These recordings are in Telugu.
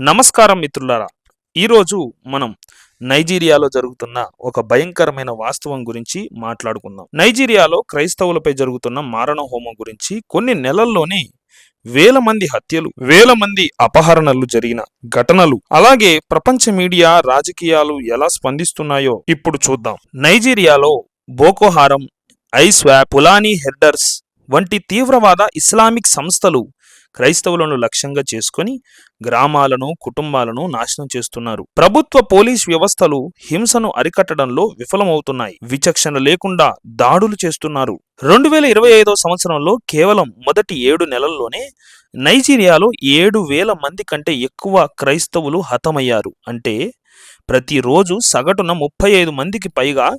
నమస్కారం మిత్రులారా. ఈరోజు మనం నైజీరియాలో జరుగుతున్న ఒక భయంకరమైన వాస్తవం గురించి మాట్లాడుకుందాం. నైజీరియాలో క్రైస్తవులపై జరుగుతున్న మారణ హోమం గురించి కొన్ని నెలల్లోనే వేల మంది హత్యలు వేల మంది అపహరణలు జరిగిన ఘటనలు అలాగే ప్రపంచ మీడియా రాజకీయాలు ఎలా స్పందిస్తున్నాయో ఇప్పుడు చూద్దాం. నైజీరియాలో బోకోహారం ఐస్వాప్ పులానీ హెడ్డర్స్ వంటి తీవ్రవాద ఇస్లామిక్ సంస్థలు క్రైస్తవులను లక్ష్యంగా చేసుకొని గ్రామాలను కుటుంబాలను నాశనం చేస్తున్నారు. ప్రభుత్వ పోలీస్ వ్యవస్థలు హింసను అరికట్టడంలో విఫలమవుతున్నాయి. విచక్షణ లేకుండా దాడులు చేస్తున్నారు. రెండు వేల ఇరవై ఐదో సంవత్సరంలో కేవలం మొదటి ఏడు నెలల్లోనే నైజీరియాలో ఏడు వేల మంది కంటే ఎక్కువ క్రైస్తవులు హతమయ్యారు. అంటే ప్రతిరోజు సగటున ముప్పై ఐదు మందికి పైగా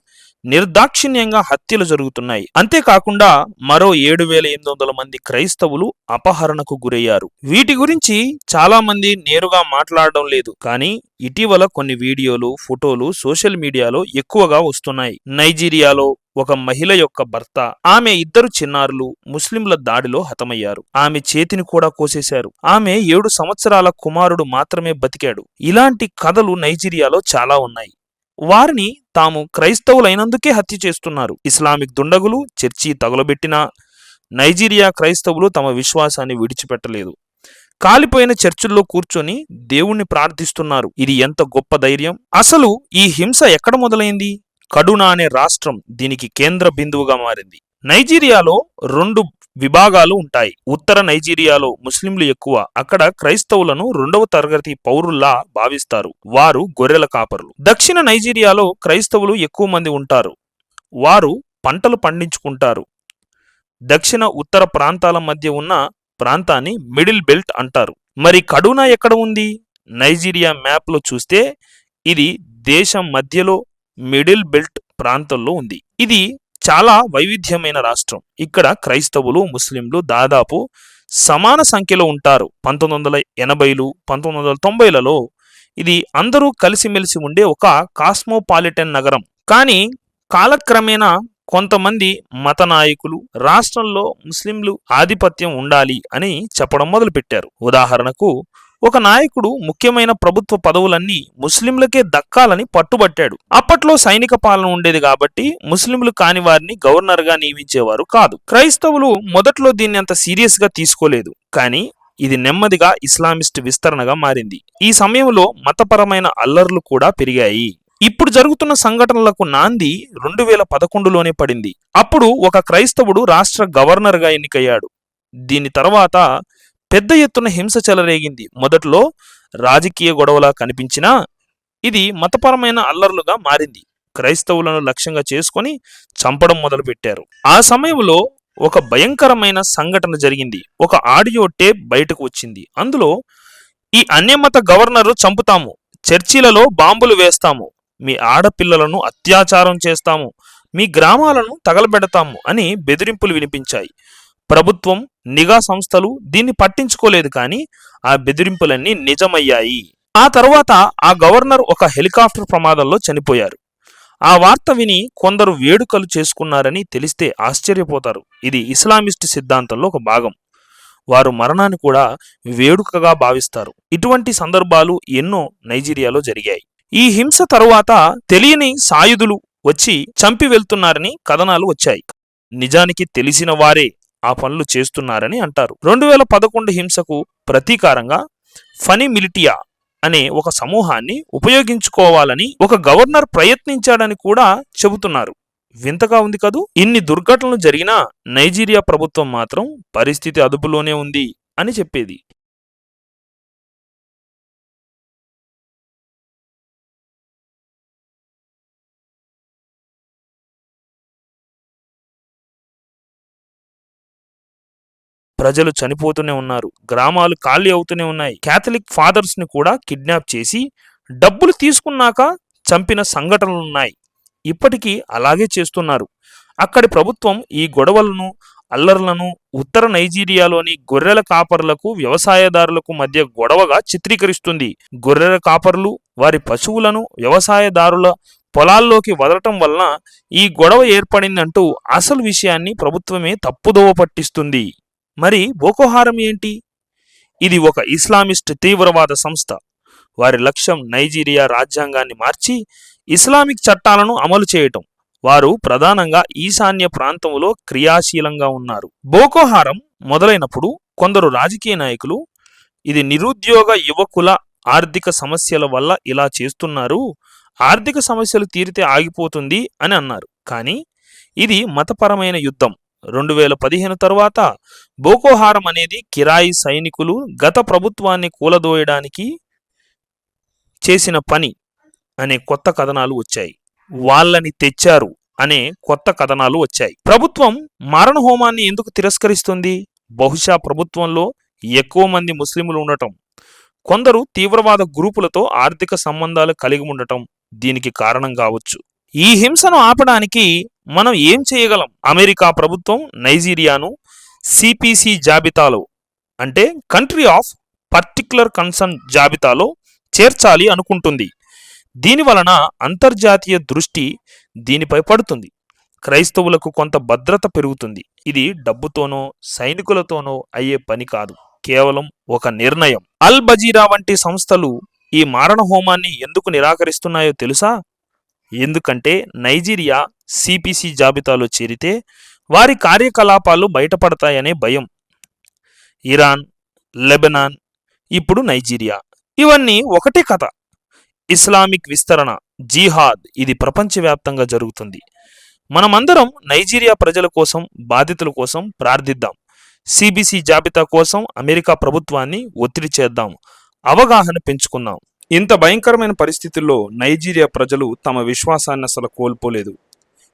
నిర్దాక్షిణ్యంగా హత్యలు జరుగుతున్నాయి. అంతేకాకుండా మరో ఏడు వేల ఎనిమిది వందల మంది క్రైస్తవులు అపహరణకు గురయ్యారు. వీటి గురించి చాలా మంది నేరుగా మాట్లాడడం లేదు. కానీ ఇటీవల కొన్ని వీడియోలు ఫోటోలు సోషల్ మీడియాలో ఎక్కువగా వస్తున్నాయి. నైజీరియాలో ఒక మహిళ యొక్క భర్త ఆమె ఇద్దరు చిన్నారులు ముస్లింల దాడిలో హతమయ్యారు. ఆమె చేతిని కూడా కోసేశారు. ఆమె ఏడు సంవత్సరాల కుమారుడు మాత్రమే బతికాడు. ఇలాంటి కథలు నైజీరియాలో చాలా ఉన్నాయి. వారిని తాము క్రైస్తవులైనందుకే హత్య చేస్తున్నారు. ఇస్లామిక్ దుండగులు చర్చి తగులబెట్టినా నైజీరియా క్రైస్తవులు తమ విశ్వాసాన్ని విడిచిపెట్టలేదు. కాలిపోయిన చర్చిల్లో కూర్చొని దేవుణ్ణి ప్రార్థిస్తున్నారు. ఇది ఎంత గొప్ప ధైర్యం! అసలు ఈ హింస ఎక్కడ మొదలైంది? కడునా అనే రాష్ట్రం దీనికి కేంద్ర బిందువుగా మారింది. నైజీరియాలో రెండు విభాగాలు ఉంటాయి. ఉత్తర నైజీరియాలో ముస్లింలు ఎక్కువ. అక్కడ క్రైస్తవులను రెండవ తరగతి పౌరుల్లా భావిస్తారు. వారు గొర్రెల కాపరులు. దక్షిణ నైజీరియాలో క్రైస్తవులు ఎక్కువ మంది ఉంటారు. వారు పంటలు పండించుకుంటారు. దక్షిణ ఉత్తర ప్రాంతాల మధ్య ఉన్న ప్రాంతాన్ని మిడిల్ బెల్ట్ అంటారు. మరి కడునా ఎక్కడ ఉంది? నైజీరియా మ్యాప్లో చూస్తే ఇది దేశం మధ్యలో మిడిల్ బెల్ట్ ప్రాంతంలో ఉంది. ఇది చాలా వైవిధ్యమైన రాష్ట్రం. ఇక్కడ క్రైస్తవులు ముస్లింలు దాదాపు సమాన సంఖ్యలో ఉంటారు. పంతొమ్మిది వందల ఎనభైలు పంతొమ్మిది వందల తొంభైలలో ఇది అందరూ కలిసిమెలిసి ఉండే ఒక కాస్మోపాలిటన్ నగరం. కానీ కాలక్రమేణా కొంతమంది మత నాయకులు రాష్ట్రంలో ముస్లింలు ఆధిపత్యం ఉండాలి అని చెప్పడం మొదలుపెట్టారు. ఉదాహరణకు ఒక నాయకుడు ముఖ్యమైన ప్రభుత్వ పదవులన్నీ ముస్లింలకే దక్కాలని పట్టుబట్టాడు. అప్పట్లో సైనిక పాలన ఉండేది కాబట్టి ముస్లింలు కాని వారిని గవర్నర్గా నియమించేవారు కాదు. క్రైస్తవులు మొదట్లో దీన్ని అంత సీరియస్గా తీసుకోలేదు. కానీ ఇది నెమ్మదిగా ఇస్లామిస్ట్ విస్తరణగా మారింది. ఈ సమయంలో మతపరమైన అల్లర్లు కూడా పెరిగాయి. ఇప్పుడు జరుగుతున్న సంఘటనలకు నాంది రెండు వేల పదకొండులోనే పడింది. అప్పుడు ఒక క్రైస్తవుడు రాష్ట్ర గవర్నర్గా ఎన్నికయ్యాడు. దీని తర్వాత పెద్ద ఎత్తున హింస చెలరేగింది. మొదట్లో రాజకీయ గొడవలా కనిపించినా ఇది మతపరమైన అల్లర్లుగా మారింది. క్రైస్తవులను లక్ష్యంగా చేసుకొని చంపడం మొదలుపెట్టారు. ఆ సమయంలో ఒక భయంకరమైన సంఘటన జరిగింది. ఒక ఆడియో టేప్ బయటకు వచ్చింది. అందులో ఈ అన్యమత గవర్నరు చంపుతాము. చర్చిలలో బాంబులు వేస్తాము. మీ ఆడపిల్లలను అత్యాచారం చేస్తాము. మీ గ్రామాలను తగలబెడతాము అని బెదిరింపులు వినిపించాయి. ప్రభుత్వం నిఘా సంస్థలు దీన్ని పట్టించుకోలేదు కానీ ఆ బెదిరింపులన్నీ నిజమయ్యాయి. ఆ తర్వాత ఆ గవర్నర్ ఒక హెలికాప్టర్ ప్రమాదంలో చనిపోయారు. ఆ వార్త విని కొందరు వేడుకలు చేసుకున్నారని తెలిస్తే ఆశ్చర్యపోతారు. ఇది ఇస్లామిస్ట్ సిద్ధాంతంలో ఒక భాగం. వారు మరణాన్ని కూడా వేడుకగా భావిస్తారు. ఇటువంటి సందర్భాలు ఎన్నో నైజీరియాలో జరిగాయి. ఈ హింస తరువాత తెలియని సాయుధులు వచ్చి చంపి వెళ్తున్నారని కథనాలు వచ్చాయి. నిజానికి తెలిసిన వారే ఆ పనులు చేస్తున్నారని అంటారు. రెండు వేల పదకొండు హింసకు ప్రతీకారంగా ఫనీ మిలిటియా అనే ఒక సమూహాన్ని ఉపయోగించుకోవాలని ఒక గవర్నర్ ప్రయత్నించాడని కూడా చెబుతున్నారు. వింతగా ఉంది కదూ? ఇన్ని దుర్ఘటనలు జరిగినా నైజీరియా ప్రభుత్వం మాత్రం పరిస్థితి అదుపులోనే ఉంది అని చెప్పేది. ప్రజలు చనిపోతూనే ఉన్నారు. గ్రామాలు ఖాళీ అవుతూనే ఉన్నాయి. క్యాథలిక్ ఫాదర్స్ని కూడా కిడ్నాప్ చేసి డబ్బులు తీసుకున్నాక చంపిన సంఘటనలున్నాయి ఇప్పటికీ అలాగే చేస్తున్నారు. అక్కడి ప్రభుత్వం ఈ గొడవలను అల్లర్లను ఉత్తర నైజీరియాలోని గొర్రెల కాపర్లకు వ్యవసాయదారులకు మధ్య గొడవగా చిత్రీకరిస్తుంది. గొర్రెల కాపర్లు వారి పశువులను వ్యవసాయదారుల పొలాల్లోకి వదలటం వలన ఈ గొడవ ఏర్పడిందంటూ అసలు విషయాన్ని ప్రభుత్వమే తప్పుదోవ పట్టిస్తుంది. మరి బోకోహారం ఏంటి? ఇది ఒక ఇస్లామిస్ట్ తీవ్రవాద సంస్థ. వారి లక్ష్యం నైజీరియా రాజ్యాంగాన్ని మార్చి ఇస్లామిక్ చట్టాలను అమలు చేయటం. వారు ప్రధానంగా ఈశాన్య ప్రాంతంలో క్రియాశీలంగా ఉన్నారు. బోకోహారం మొదలైనప్పుడు కొందరు రాజకీయ నాయకులు ఇది నిరుద్యోగ యువకుల ఆర్థిక సమస్యల వల్ల ఇలా చేస్తున్నారు ఆర్థిక సమస్యలు తీరితే ఆగిపోతుంది అని అన్నారు. కానీ ఇది మతపరమైన యుద్ధం. రెండు వేల పదిహేను తర్వాత బోకోహారం అనేది కిరాయి సైనికులు గత ప్రభుత్వాన్ని కూలదోయడానికి చేసిన పని అనే కొత్త కథనాలు వచ్చాయి. వాళ్ళని తెచ్చారు అనే కొత్త కథనాలు వచ్చాయి. ప్రభుత్వం మారణ హోమాన్ని ఎందుకు తిరస్కరిస్తుంది? బహుశా ప్రభుత్వంలో ఎక్కువ మంది ముస్లింలు ఉండటం కొందరు తీవ్రవాద గ్రూపులతో ఆర్థిక సంబంధాలు కలిగి ఉండటం దీనికి కారణం కావచ్చు. ఈ హింసను ఆపడానికి మనం ఏం చేయగలం? అమెరికా ప్రభుత్వం నైజీరియాను సిపిసి జాబితాలో అంటే కంట్రీ ఆఫ్ పర్టిక్యులర్ కన్సర్న్ జాబితాలో చేర్చాలి అనుకుంటుంది. దీని వలన అంతర్జాతీయ దృష్టి దీనిపై పడుతుంది. క్రైస్తవులకు కొంత భద్రత పెరుగుతుంది. ఇది డబ్బుతోనో సైనికులతోనో అయ్యే పని కాదు. కేవలం ఒక నిర్ణయం. అల్ బజీరా వంటి సంస్థలు ఈ మారణ హోమాన్ని ఎందుకు నిరాకరిస్తున్నాయో తెలుసా? ఎందుకంటే నైజీరియా సిపిసి జాబితాలో చేరితే వారి కార్యకలాపాలు బయటపడతాయనే భయం. ఇరాన్ లెబనాన్ ఇప్పుడు నైజీరియా. ఇవన్నీ ఒకటే కథ. ఇస్లామిక్ విస్తరణ జీహాద్ ఇది ప్రపంచవ్యాప్తంగా జరుగుతుంది. మనమందరం నైజీరియా ప్రజల కోసం బాధితుల కోసం ప్రార్థిద్దాం. సిబిసి జాబితా కోసం అమెరికా ప్రభుత్వాన్ని ఒత్తిడి చేద్దాం. అవగాహన పెంచుకుందాం. ఇంత భయంకరమైన పరిస్థితుల్లో నైజీరియా ప్రజలు తమ విశ్వాసాన్ని అసలు కోల్పోలేదు.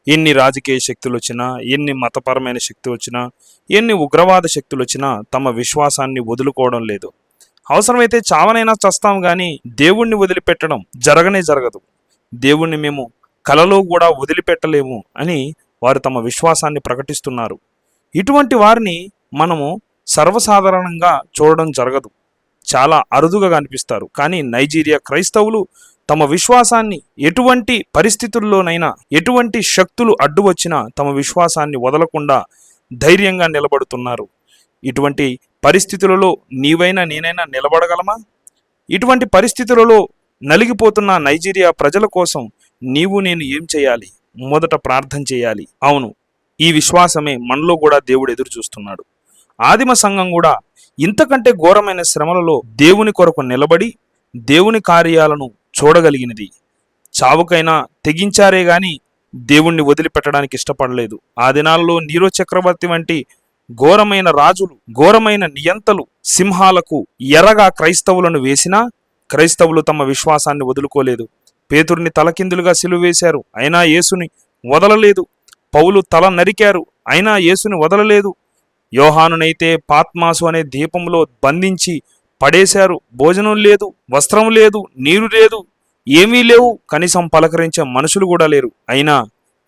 ఎన్ని రాజకీయ శక్తులు వచ్చినా ఎన్ని మతపరమైన శక్తులు వచ్చినా ఎన్ని ఉగ్రవాద శక్తులు వచ్చినా తమ విశ్వాసాన్ని వదులుకోవడం లేదు. అవసరమైతే చావనైనా చస్తాం కానీ దేవుణ్ణి వదిలిపెట్టడం జరగనే జరగదు. దేవుణ్ణి మేము కలలో కూడా వదిలిపెట్టలేము అని వారు తమ విశ్వాసాన్ని ప్రకటిస్తున్నారు. ఇటువంటి వారిని మనము సర్వసాధారణంగా చూడడం జరగదు. చాలా అరుదుగా కనిపిస్తారు. కానీ నైజీరియా క్రైస్తవులు తమ విశ్వాసాన్ని ఎటువంటి పరిస్థితుల్లోనైనా ఎటువంటి శక్తులు అడ్డు వచ్చినా తమ విశ్వాసాన్ని వదలకుండా ధైర్యంగా నిలబడుతున్నారు. ఇటువంటి పరిస్థితులలో నీవైనా నేనైనా నిలబడగలమా? ఇటువంటి పరిస్థితులలో నలిగిపోతున్న నైజీరియా ప్రజల కోసం నీవు నేను ఏం చేయాలి? మొదట ప్రార్థన చేయాలి. అవును ఈ విశ్వాసమే మనలో కూడా దేవుడు ఎదురు చూస్తున్నాడు ఆదిమ సంఘం కూడా ఇంతకంటే ఘోరమైన శ్రమలలో దేవుని కొరకు నిలబడి దేవుని కార్యాలను చూడగలిగినది. చావుకైనా తెగించారే గాని దేవుణ్ణి వదిలిపెట్టడానికి ఇష్టపడలేదు. ఆ దినాల్లో నీరో చక్రవర్తి వంటి ఘోరమైన రాజులు ఘోరమైన నియంతలు సింహాలకు ఎర్రగా క్రైస్తవులను వేసినా క్రైస్తవులు తమ విశ్వాసాన్ని వదులుకోలేదు. పేతుర్ని తలకిందులుగా సిలువేశారు. అయినా యేసుని వదలలేదు. పౌలు తల నరికారు. అయినా యేసుని వదలలేదు. యోహానునైతే పాత్మాసు అనే దీపంలో బంధించి పడేశారు. భోజనం లేదు వస్త్రం లేదు నీరు లేదు ఏమీ లేవు. కనీసం పలకరించే మనుషులు కూడా లేరు. అయినా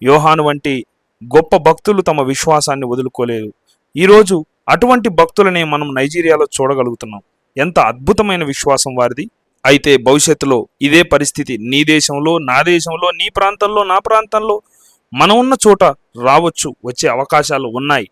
యోహాను వంటి గొప్ప భక్తులు తమ విశ్వాసాన్ని వదులుకోలేదు. ఈరోజు అటువంటి భక్తులనే మనం నైజీరియాలో చూడగలుగుతున్నాం. ఎంత అద్భుతమైన విశ్వాసం వారిది. అయితే భవిష్యత్తులో ఇదే పరిస్థితి నీ దేశంలో నా దేశంలో నీ ప్రాంతంలో నా ప్రాంతంలో మనం ఉన్న చోట రావచ్చు వచ్చే అవకాశాలు ఉన్నాయి.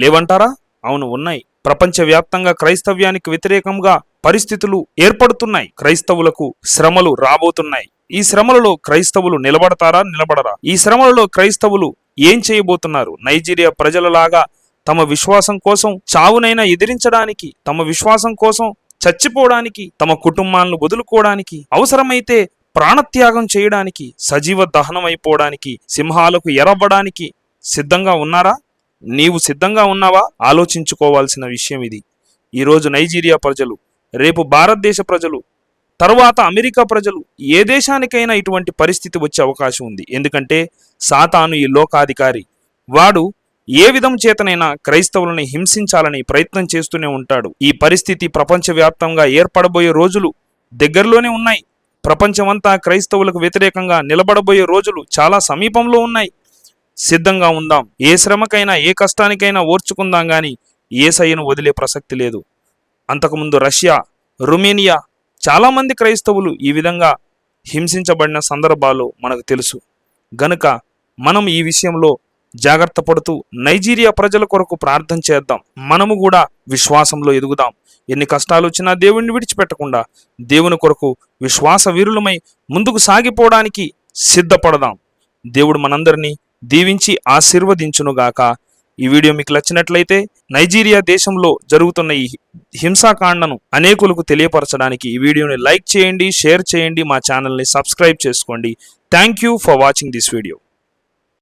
లేవంటారా? అవును ఉన్నాయి. ప్రపంచవ్యాప్తంగా క్రైస్తవ్యానికి వ్యతిరేకంగా పరిస్థితులు ఏర్పడుతున్నాయి. క్రైస్తవులకు శ్రమలు రాబోతున్నాయి. ఈ శ్రమలలో క్రైస్తవులు నిలబడతారా నిలబడరా? ఈ శ్రమలలో క్రైస్తవులు ఏం చేయబోతున్నారు? నైజీరియా ప్రజలలాగా తమ విశ్వాసం కోసం చావునైనా ఎదిరించడానికి తమ విశ్వాసం కోసం చచ్చిపోవడానికి తమ కుటుంబాలను వదులుకోవడానికి అవసరమైతే ప్రాణత్యాగం చేయడానికి సజీవ దహనం అయిపోవడానికి సింహాలకు ఎరవ్వడానికి సిద్ధంగా ఉన్నారా? నీవు సిద్ధంగా ఉన్నావా? ఆలోచించుకోవాల్సిన విషయం ఇది. ఈరోజు నైజీరియా ప్రజలు రేపు భారతదేశ ప్రజలు తరువాత అమెరికా ప్రజలు ఏ దేశానికైనా ఇటువంటి పరిస్థితి వచ్చే అవకాశం ఉంది. ఎందుకంటే సాతాను ఈ లోకాధికారి. వాడు ఏ విధం చేతనైనా క్రైస్తవులని హింసించాలని ప్రయత్నం చేస్తూనే ఉంటాడు. ఈ పరిస్థితి ప్రపంచవ్యాప్తంగా ఏర్పడబోయే రోజులు దగ్గరలోనే ఉన్నాయి. ప్రపంచమంతా క్రైస్తవులకు వ్యతిరేకంగా నిలబడబోయే రోజులు చాలా సమీపంలో ఉన్నాయి. సిద్ధంగా ఉందాం. ఏ శ్రమకైనా ఏ కష్టానికైనా ఓర్చుకుందాం గాని ఏసయ్యను వదిలే ప్రసక్తి లేదు. అంతకుముందు రష్యా రుమేనియా చాలామంది క్రైస్తవులు ఈ విధంగా హింసించబడిన సందర్భాలు మనకు తెలుసు. గనుక మనం ఈ విషయంలో జాగ్రత్త పడుతూ నైజీరియా ప్రజల కొరకు ప్రార్థన చేద్దాం. మనము కూడా విశ్వాసంలో ఎదుగుదాం. ఎన్ని కష్టాలు వచ్చినా దేవుణ్ణి విడిచిపెట్టకుండా దేవుని కొరకు విశ్వాస వీరులమై ముందుకు సాగిపోవడానికి సిద్ధపడదాం. దేవుడు మనందరినీ దీవించి ఆశీర్వదించునుగాక ఈ వీడియో మీకు నచ్చినట్లయితే నైజీరియా దేశంలో జరుగుతున్న ఈ హింసాకాండను అనేకులకు తెలియపరచడానికి ఈ వీడియోని లైక్ చేయండి షేర్ చేయండి మా ఛానల్ని సబ్స్క్రైబ్ చేసుకోండి. Thank you for watching this video.